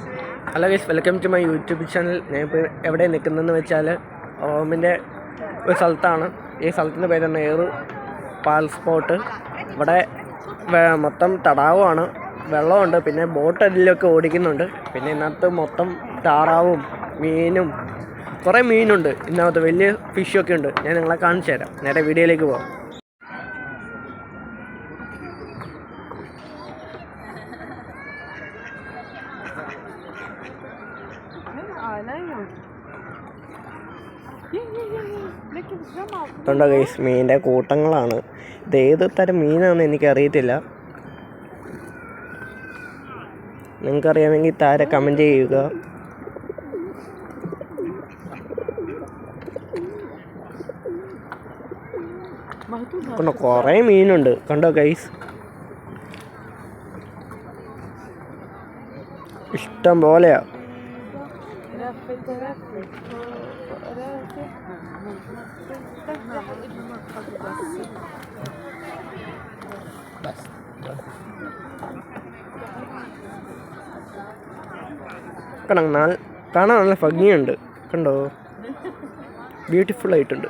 Hello guys welcome to my YouTube channel ഞാൻ ഇപ്പോൾ എവിടെ നിൽക്കുന്നതെന്ന് വെച്ചാൽ ഓമിന്റെ ഒരു സ്ഥലത്താണ്. ഈ സ്ഥലത്തിന്റെ പേര് തന്നെ ഏറു പാൽ സ്പോട്ട്. ഇവിടെ മൊത്തം തടാകമാണ്. വെള്ളമുണ്ട് പിന്നെ ബോട്ട് അതിലൊക്കെ ഓടിക്കുന്നുണ്ട്. പിന്നെ ഇന്നത്തെ മൊത്തം താറാവും മീനും കുറേ മീനുണ്ട്. ഇന്നത്ത് വലിയ ഫിഷൊക്കെ ഉണ്ട്. ഞാൻ നിങ്ങളെ കാണിച്ചു തരാം. നേരെ വീഡിയോയിലേക്ക് പോകാം അതുകൊണ്ട് ഗൈസ് മീനിന്റെ കൂട്ടങ്ങളാണ്. ഇത് ഏത് തരം മീനാണെന്ന് എനിക്കറിയത്തില്ല. നിങ്ങൾക്കറിയാമെങ്കിൽ താരെ കമന്റ് ചെയ്യുക. കണ്ടോ മീനുണ്ട്. കണ്ടോ ഗൈസ് ഇഷ്ടം പോലെയാണ് بس കാണാൻ നല്ല കാണാൻ നല്ല ഭംഗിയുണ്ട്. കണ്ടോ? ബ്യൂട്ടിഫുൾ ആയിട്ടുണ്ട്.